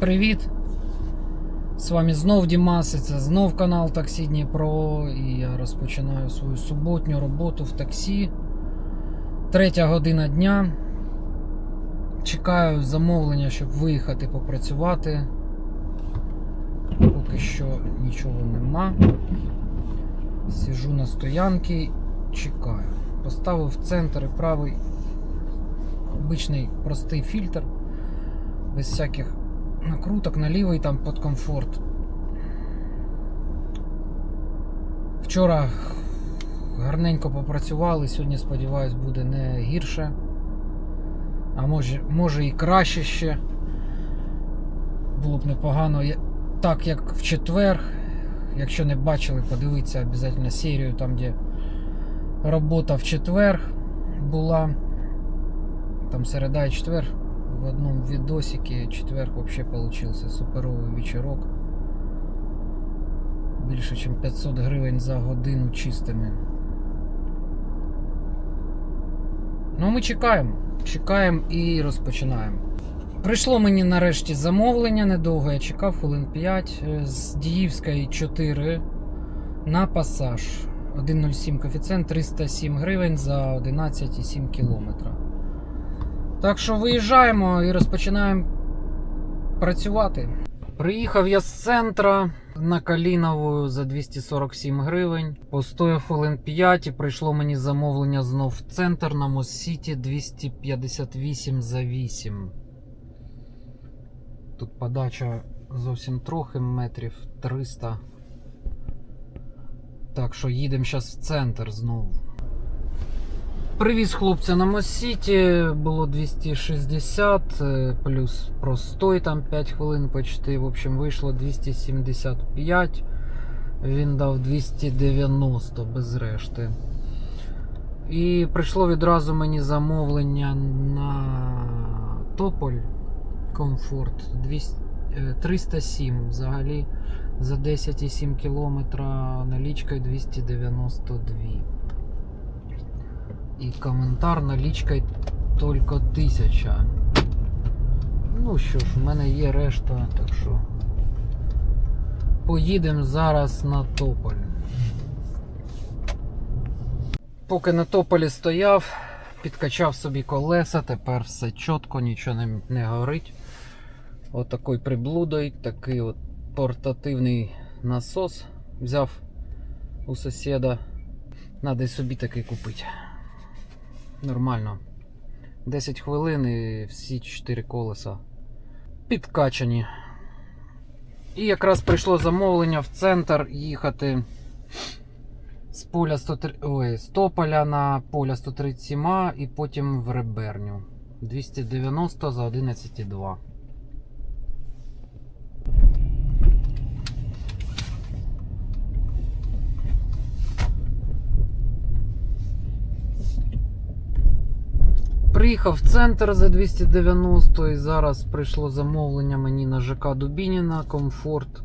привіт! З вами знов Дімас, і це знов канал Таксі Дніпро. І я розпочинаю свою суботню роботу в таксі. Третя година дня. Чекаю замовлення, щоб виїхати попрацювати. Поки що нічого нема. Сижу на стоянці, чекаю. Поставив в центр і правий обичний простий фільтр без всяких накруток на лівий там під комфорт. Вчора гарненько попрацювали, сьогодні, сподіваюсь, буде не гірше. А може, може і краще ще. Було б непогано, так як в четвер. Якщо не бачили, подивіться обов'язково серію там, де робота в четвер була. Там середа і четвер в одном видосике четверг вообще получился суперовий вечірок. Більше ніж 500 гривень за годину чистими. Ну, ми чекаємо. Чекаємо і розпочинаємо. Прийшло мені нарешті замовлення, недовго я чекав, хвилин 5 е, з Діївської 4 на пасаж. 1,07 коефіцієнт 307 гривень за 11,7 кілометра. Так що виїжджаємо і розпочинаємо працювати. Приїхав я з центра на Калінову за 247 гривень. Постояв хвилин 5 і прийшло мені замовлення знов в центр на Моссіті 258 за 8. Тут подача зовсім трохи метрів 300. Так що їдемо зараз в центр знову. Привіз хлопця на Моссіті, було 260, е, плюс простой там 5 хвилин почти. В общем, вийшло 275. Він дав 290 без решти. І прийшло відразу мені замовлення на Тополь Комфорт 200, е, 307 взагалі за 10,7 кілометра налічкою 292. І коментар налічкою тільки 1000. Ну що ж, в мене є решта, так що. Поїдемо зараз на Тополь. Поки на Тополі стояв, підкачав собі колеса, тепер все чітко, нічого не, не горить. Отакий от приблудой, такий от портативний насос взяв у сусіда. Надо й собі такий купити. Нормально. 10 хвилин і всі 4 колеса підкачані. І якраз прийшло замовлення в центр їхати з поля 103... Ой, з Тополя на поля 137 і потім в Реберню. 290 за 11,2. Приїхав в центр за 290 і зараз прийшло замовлення мені на ЖК Дубініна комфорт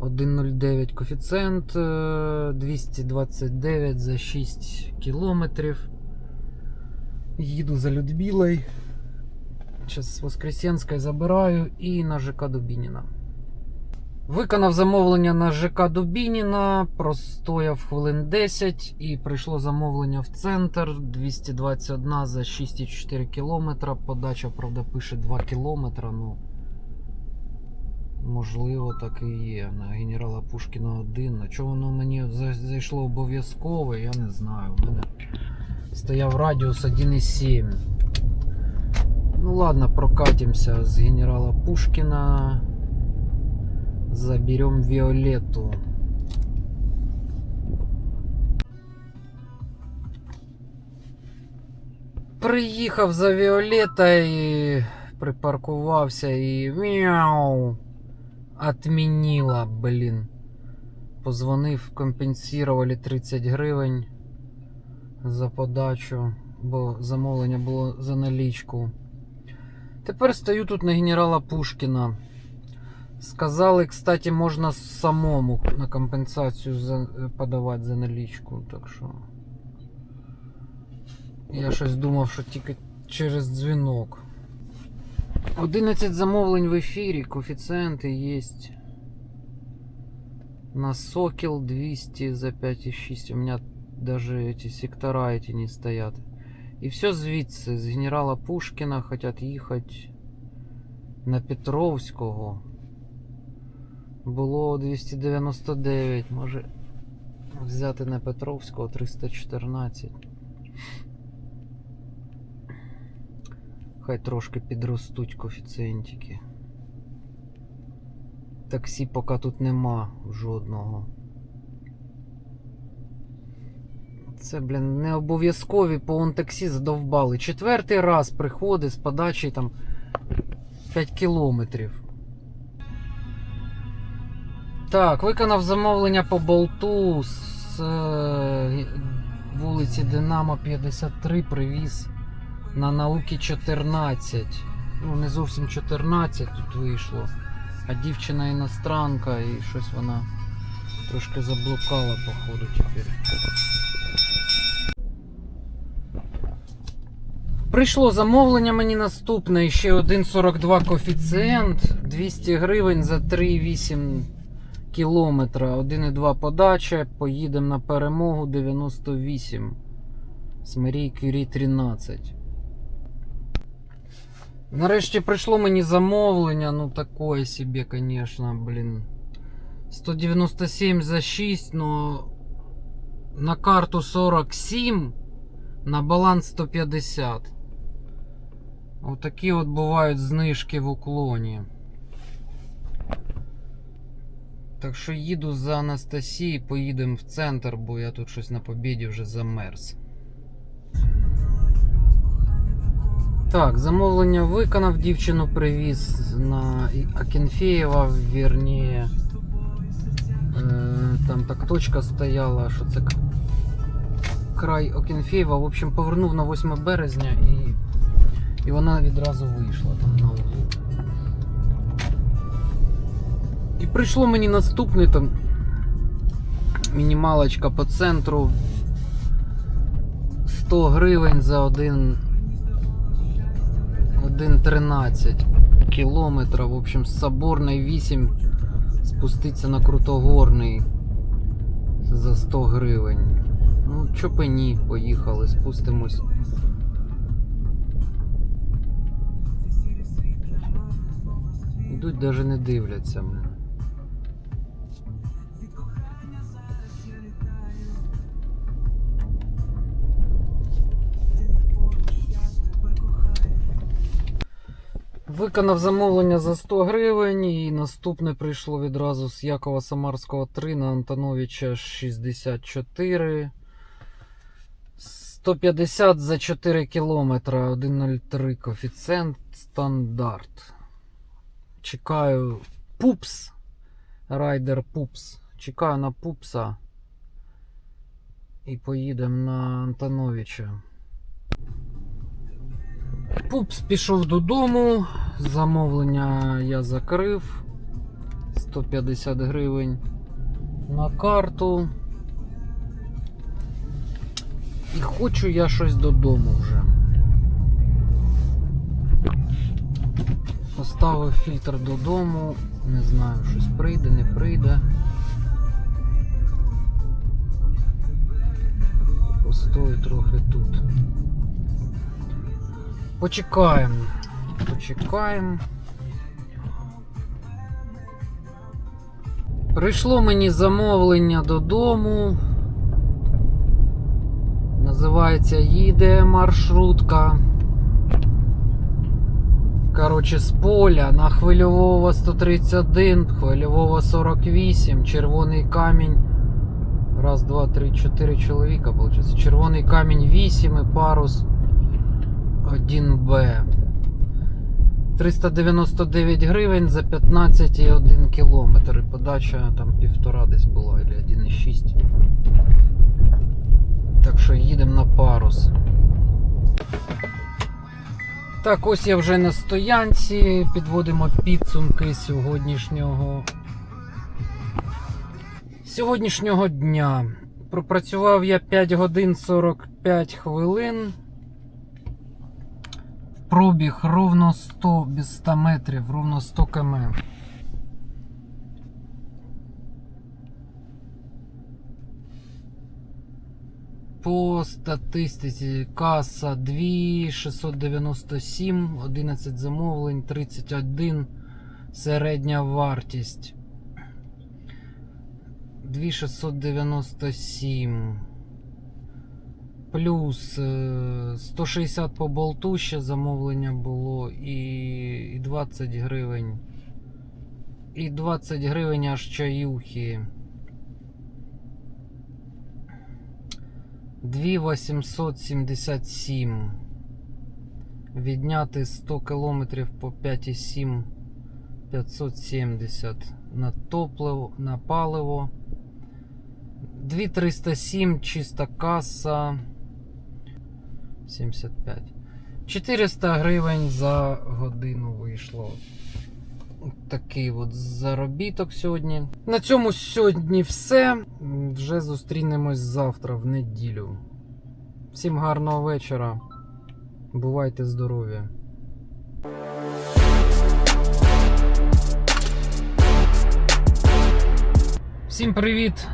1,09 коефіцієнт е, 229 за 6 кілометрів. Їду за Людмилою. Зараз з Воскресенської забираю і на ЖК Дубініна. Виконав замовлення на ЖК Дубініна, простояв хвилин 10 і прийшло замовлення в центр 221 за 6,4 км. Подача, правда, пише 2 км. Ну, можливо, так і є. На генерала Пушкіна 1. На чого воно мені зайшло обов'язково, я не знаю. У мене стояв радіус 1,7. Ну ладно, прокатимося з генерала Пушкіна. Заберем Виолетту. Приїхав за Віолетта і припаркувався і мяу. Отмінила, блін. Позвонив, компенсували 30 гривень за подачу, бо замовлення було за налічку. Тепер стою тут на генерала Пушкіна. Сказали, кстати, можна самому на компенсацію за, подавати за налічку. Так що. Я щось думав, що тільки через дзвінок. 11 замовлень в ефірі, коефіцієнти є. На Сокел 200 за 5,6. У меня даже эти сектора эти не стоят. И все звідси, з генерала Пушкіна хотять їхати на Петровського. Було 299, може взяти на Петровського 314. Хай трошки підростуть коефіцієнтики. Таксі поки тут нема жодного. Це, блін, не обов'язкові по онтаксі задовбали. Четвертий раз приходить з подачі там 5 кілометрів. Так, виконав замовлення по болту з е, вулиці Динамо 53 привіз на науки 14. Ну, не зовсім 14 тут вийшло. А дівчина іностранка і щось вона трошки заблукала, походу, тепер. Прийшло замовлення мені наступне, ще 1,42 коефіцієнт, 200 гривень за 3,8 кілометра, 1,2 подача, поїдемо на перемогу 98. Смирій Кюрі 13. Нарешті прийшло мені замовлення, ну такое себе, конечно, блін. 197 за 6, но на карту 47, на баланс 150. Отакі от бувають знижки в уклоні. Так що їду за Анастасією, поїдемо в центр, бо я тут щось на побіді вже замерз. Так, замовлення виконав, дівчину привіз на Акінфєєва, вірніше. Е, там так точка стояла, що це край Окінфєєва. В общем, повернув на 8 березня і, і вона відразу вийшла там на углу. Прийшло мені наступне там мінімалочка по центру 100 гривень за один 1,13 кілометра. В общем, з Соборної 8 спуститься на Крутогорний за 100 гривень. Ну, чопені, поїхали, спустимось. Йдуть, навіть не дивляться. Виконав замовлення за 100 гривень і наступне прийшло відразу з Якова Самарського 3 на Антоновича 64. 150 за 4 кілометра, 1,03 коефіцієнт стандарт. Чекаю пупс. Райдер пупс. Чекаю на пупса. І поїдемо на Антоновича. Пупс пішов додому. Замовлення я закрив. 150 гривень на карту. І хочу я щось додому вже. Поставив фільтр додому. Не знаю, щось прийде, не прийде. Постою трохи тут. Почекаємо. Почекаємо. Прийшло мені замовлення додому. Називається їде маршрутка. Коротше, з поля на хвильового 131, хвильового 48, червоний камінь. Раз, два, три, чотири чоловіка, виходить. Червоний камінь 8 і парус 1Б. 399 гривень за 15,1 кілометр. І подача там півтора десь була, або 1,6. Так що їдемо на парус. Так, ось я вже на стоянці. Підводимо підсумки сьогоднішнього. Сьогоднішнього дня. Пропрацював я 5 годин 45 хвилин. Пробіг ровно 100 без 100 метрів, ровно 100 км. По статистиці каса 2697, 11 замовлень, 31 середня вартість. 2697. Плюс е, 160 по болту ще замовлення було і, і 20 гривень. І 20 гривень аж чаюхи. 2877. Відняти 100 кілометрів по 5,7 570 на топливо, на паливо. 2307 чиста каса 75. 400 гривень за годину вийшло. Такий от заробіток сьогодні. На цьому сьогодні все. Вже зустрінемось завтра в неділю. Всім гарного вечора. Бувайте здорові! Всім привіт!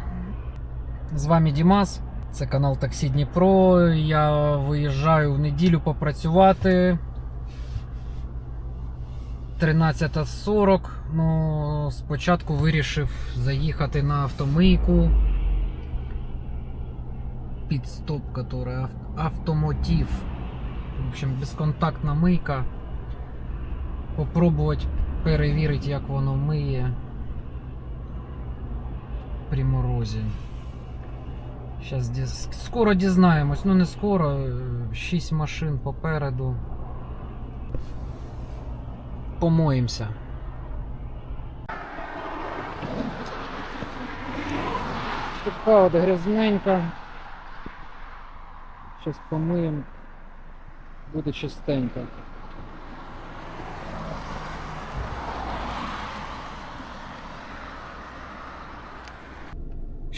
З вами Дімас. Це канал Таксі Дніпро. Я виїжджаю в неділю попрацювати. 13.40. Ну, спочатку вирішив заїхати на автомийку. Підстоп, которая автомотив. В общем, безконтактна мийка. Попробувати перевірити, як воно миє при морозі. Щас діз... скоро дізнаємось, ну не скоро, 6 машин попереду. Помоємося. Така от грязненька. Щас помиємо. Буде чистенько.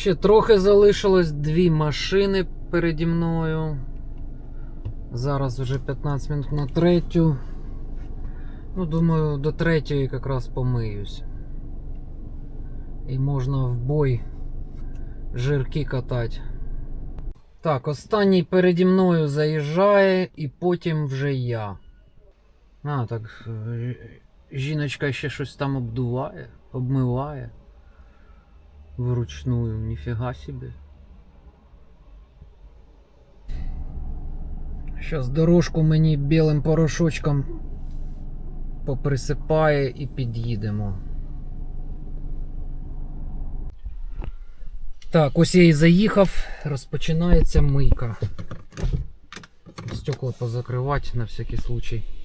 Ще трохи залишилось дві машини переді мною. Зараз вже 15 минут на третю. Ну, думаю, до третьої якраз помиюсь. І можна в бой жирки катати. Так, останній переді мною заїжджає і потім вже я. А, так. е, Жіночка ще щось там обдуває, обмиває. Вручную, ніфіга собі. Зараз дорожку мені білим порошочком поприсипає і під'їдемо. Так, ось я і заїхав, розпочинається мийка. Стекла позакривати на всякий случай.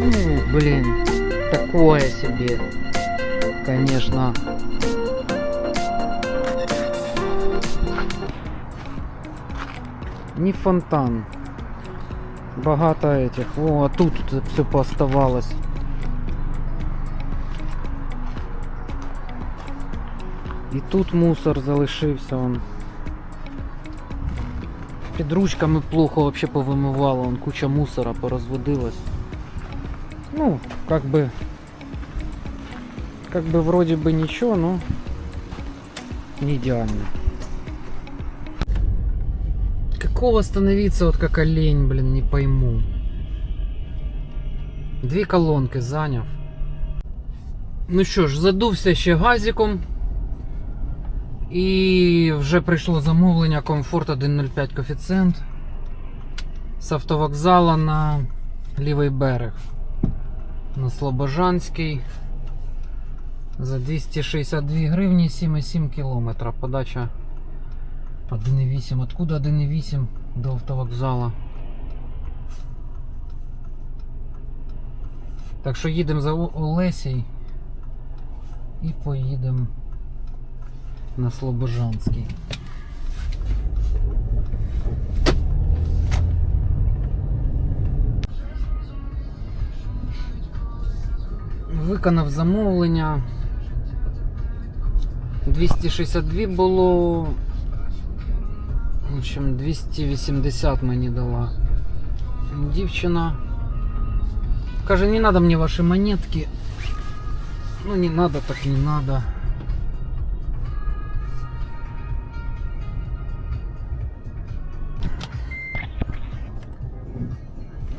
Ну, блин, такое себе. Конечно. Не фонтан. Багато этих. О, а тут все пооставалось. І тут мусор залишився он. Під ручками плохо вообще повимивало, он куча мусора порозводилась. Ну, как бы... Как бы вроде бы ничего, но не идеально. Какого становиться вот как олень, блин, не пойму. Дві колонки зайняв. Ну що ж, задувся ще газиком. І вже прийшло замовлення комфорт 1.05 коефіцієнт з автовокзала на лівий берег. На Слобожанський. За 262 гривні 7,7 кілометра. Подача 1,8. Откуда 1,8 до автовокзала? Так що їдемо за Олесій і поїдемо на Слобожанський. Виконав замовлення. 262 було. В общем, 280 мені дала дівчина. Каже, не надо мне ваши монетки. Ну не надо, так не надо.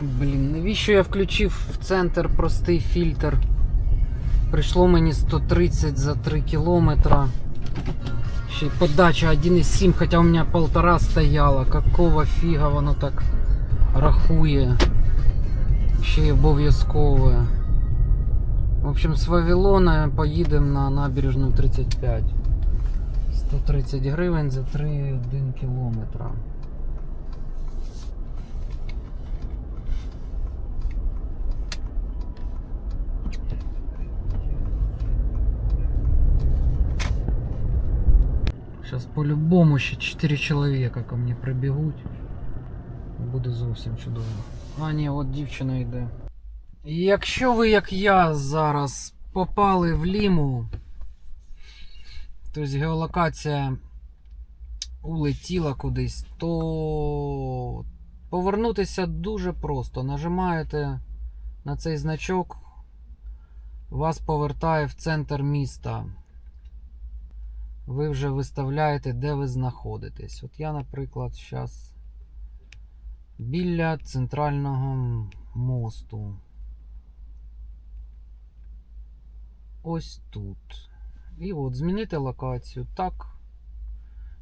Блін, навіщо я включив в центр простий фільтр? Прийшло мені 130 за 3 кілометра. Ще й подача 1,7, хоча у мене полтора стояла. Какого фіга воно так рахує? Ще й обов'язкове. В общем, з Вавилона поїдемо на набережну 35. 130 гривень за 3,1 кілометра. По-любому ще 4 чоловіка ко мне прибігуть. Буде зовсім чудово. А, ні, от дівчина йде. Якщо ви, як я, зараз попали в ліму, тобто геолокація улетіла кудись, то повернутися дуже просто. Нажимаєте на цей значок, вас повертає в центр міста. Ви вже виставляєте, де ви знаходитесь. От я, наприклад, зараз біля центрального мосту. Ось тут. І от змінити локацію. Так.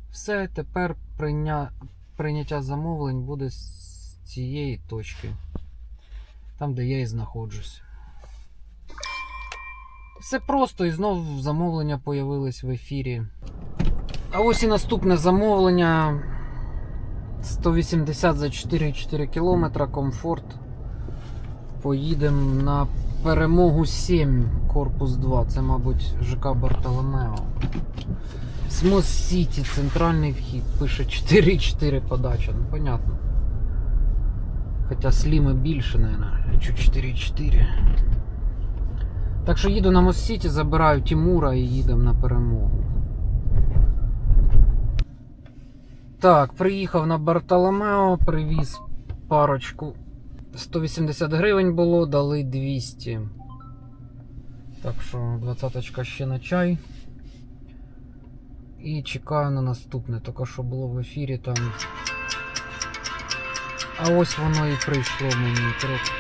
Все, тепер прийня... прийняття замовлень буде з цієї точки. Там, де я і знаходжусь. Все просто і знов замовлення появились в ефірі. А ось і наступне замовлення. 180 за 4,4 кілометра, комфорт. Поїдемо на перемогу 7, корпус 2. Це, мабуть, ЖК Бартоломео. Смос Сіті, центральний вхід. Пише 4,4 подача. Ну, понятно. Хоча сліми більше, мабуть. Чуть 4,4. Так що їду на Мост Сіті, забираю Тімура і їдемо на перемогу. Так, приїхав на Бартоломео, привіз парочку. 180 гривень було, дали 200. Так що 20 ще на чай. І чекаю на наступне. Тільки що було в ефірі там. А ось воно і прийшло мені трохи.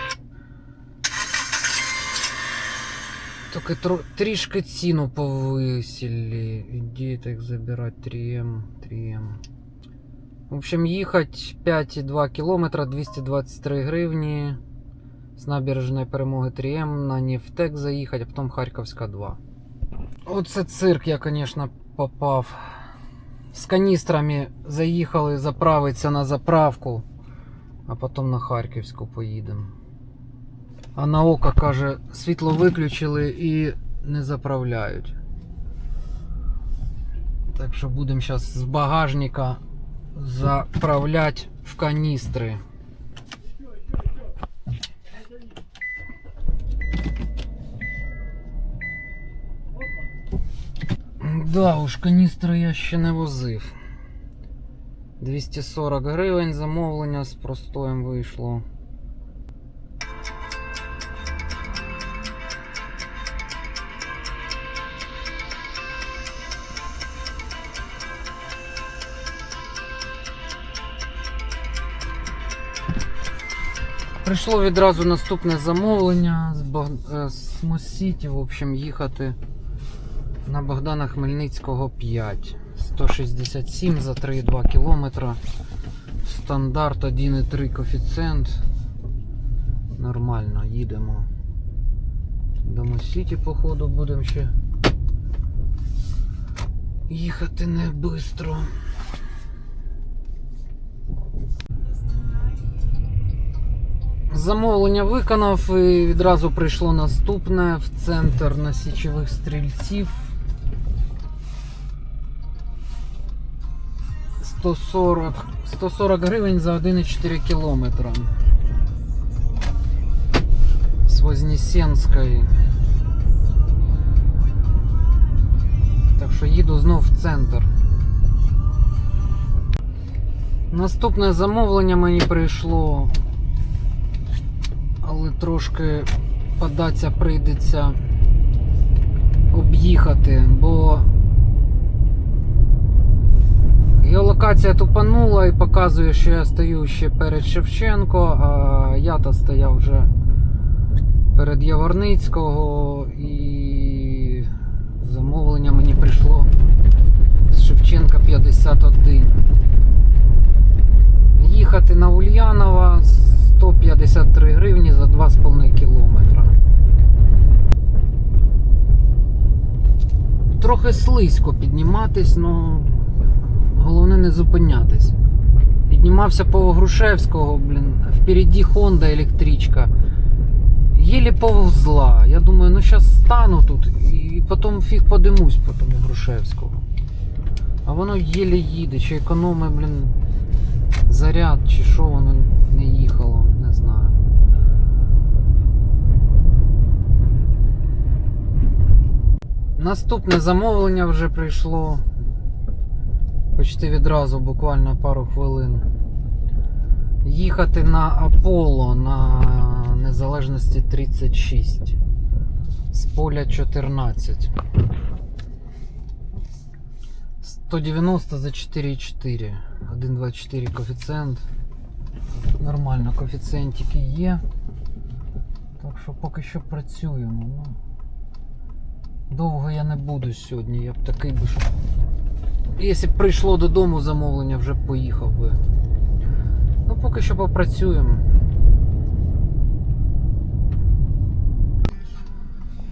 Тільки тро... трішки ціну повисили. Ідіть їх забирати 3М, 3М. В общем, їхать 5,2 кілометра, 223 гривні. З набережної перемоги 3М на Нефтек заїхати, а потім Харківська 2. Оце цирк я, звісно, попав. З каністрами заїхали заправитися на заправку, а потім на Харківську поїдемо. А на око каже, світло виключили і не заправляють. Так що будемо зараз з багажника заправляти в каністри. Да, уж каністри я ще не возив. 240 гривень замовлення з простоєм вийшло. Прийшло відразу наступне замовлення з, Баг... е, з Мосіті, в общем, їхати на Богдана Хмельницького 5. 167 за 3,2 кілометра. Стандарт 1,3 коефіцієнт. Нормально, їдемо. До Мосіті, походу, будемо ще їхати не швидко. Замовлення виконав і відразу прийшло наступне в центр на січових стрільців. 140, 140 гривень за 1,4 кілометра. З Вознесенської. Так що їду знов в центр. Наступне замовлення мені прийшло але трошки податися прийдеться об'їхати, бо геолокація тупанула і показує, що я стою ще перед Шевченко, а я-то стояв вже перед Яворницького і замовлення мені прийшло з Шевченка 51. Їхати на Ульянова 153 гривні за 2,5 кілометра. Трохи слизько підніматись, ну головне не зупинятись. Піднімався по Грушевського, блін, впереді Honda електричка. Єлі повзла. Я думаю, ну зараз стану тут і потім фіг подимусь по тому Грушевського. А воно єлі їде, чи економить, блін, заряд, чи що воно не їхало, не знаю. Наступне замовлення вже прийшло почти відразу, буквально пару хвилин. Їхати на Аполло на незалежності 36 з поля 14. 190 за 4,4. 1,24 коефіцієнт. Нормально, коефіцієнтики є. Так що поки що працюємо. Довго я не буду сьогодні, я б такий би, що. Якщо б прийшло додому замовлення, вже б поїхав би. Ну, поки що попрацюємо.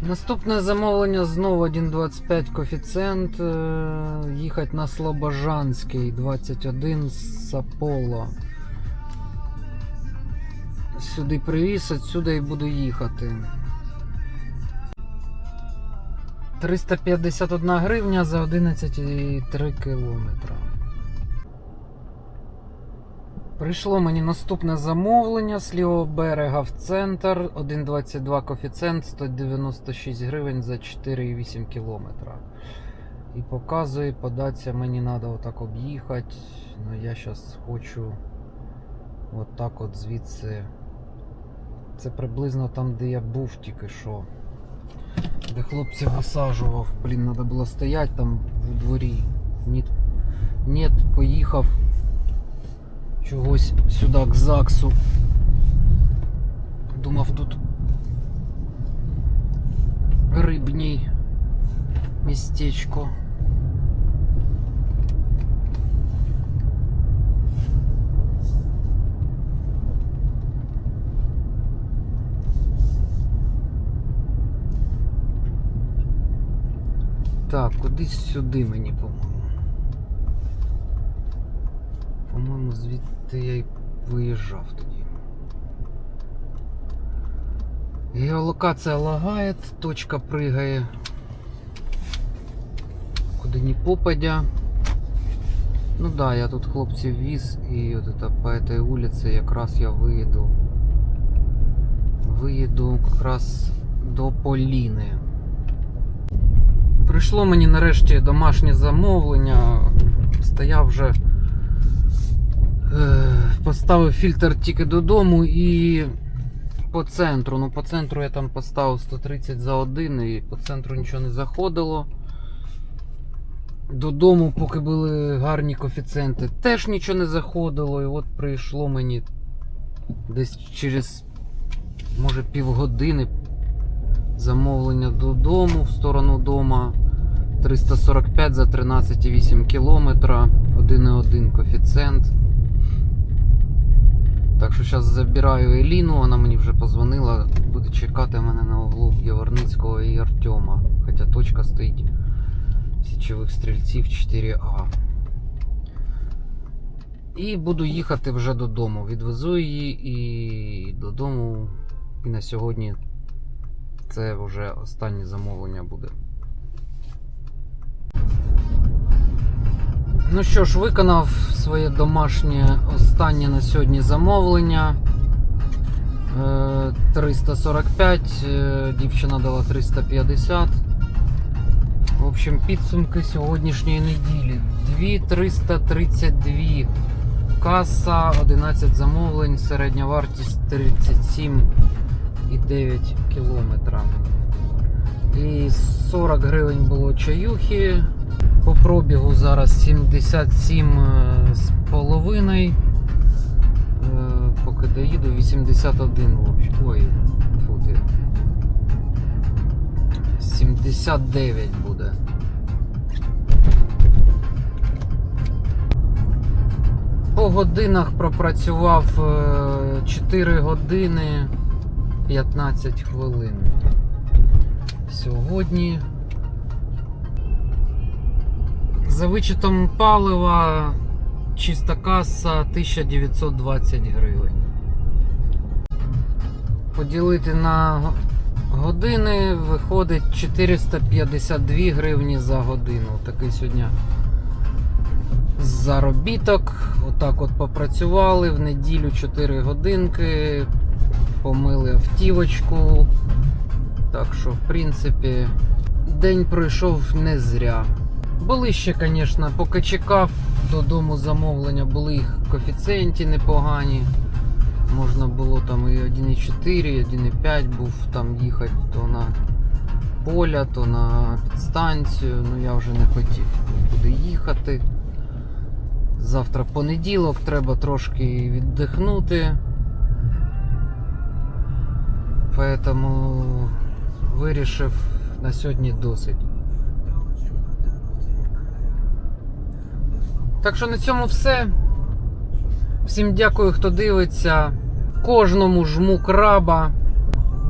Наступне замовлення знову 1,25 коефіцієнт. е, Їхати на Слобожанський 21 з Аполло. Сюди привіз, отсюди і буду їхати. 351 гривня за 11,3 кілометра. Прийшло мені наступне замовлення з лівого берега в центр. 1,22 коефіцієнт, 196 гривень за 4,8 кілометра. І показує, податися мені треба отак об'їхати. Ну я зараз хочу отак от звідси. Це приблизно там, де я був тільки що. Де хлопців висаджував. Блін, треба було стояти там в дворі. Ні, Нет, поїхав чогось сюди к ЗАГСу. Думав тут рибній містечко. Так, кудись сюди мені, по-моєму. По-моєму, звідти я й виїжджав тоді. Геолокація лагає, точка пригає. Куди ні попадя. Ну да, я тут хлопців віз і от это по этой вулиці якраз я виїду. Виїду якраз до Поліни. Прийшло мені нарешті домашнє замовлення. Стояв вже. Е, поставив фільтр тільки додому і по центру. Ну, по центру я там поставив 130 за один і по центру нічого не заходило. Додому, поки були гарні коефіцієнти, теж нічого не заходило. І от прийшло мені десь через, може, півгодини замовлення додому в сторону дома. 345 за 13,8 кілометра, 1,1 коефіцієнт. Так що зараз забираю Еліну, вона мені вже позвонила, буде чекати мене на углу Яворницького і Артема. Хоча точка стоїть січових стрільців 4А. І буду їхати вже додому. Відвезу її і додому. І на сьогодні це вже останнє замовлення буде. Ну що ж, виконав своє домашнє останнє на сьогодні замовлення. Е, 345, е, дівчина дала 350. В общем, підсумки сьогоднішньої неділі. 2332 каса, 11 замовлень, середня вартість 37,9 кілометра. І 40 гривень було чаюхи. По пробігу зараз 77 е, з половиною. Е, Поки доїду 81 в. Ой, фу ти. 79 буде. По годинах пропрацював е, 4 години 15 хвилин. Сьогодні за вичетом палива чиста каса 1920 гривень. Поділити на години виходить 452 гривні за годину. Такий сьогодні заробіток. Отак от попрацювали в неділю 4 годинки, помили автівочку. Так що, в принципі, день пройшов не зря. Були ще, звісно, поки чекав додому замовлення, були їх коефіцієнті непогані. Можна було там і 1,4, і 1,5 був там їхати то на поля, то на підстанцію. Ну я вже не хотів нікуди їхати. Завтра понеділок, треба трошки віддихнути. Поэтому вирішив на сьогодні досить. Так що на цьому все. Всім дякую, хто дивиться. Кожному жму краба.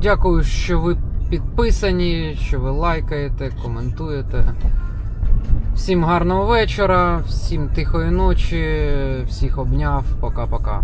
Дякую, що ви підписані, що ви лайкаєте, коментуєте. Всім гарного вечора, всім тихої ночі, всіх обняв. Пока-пока.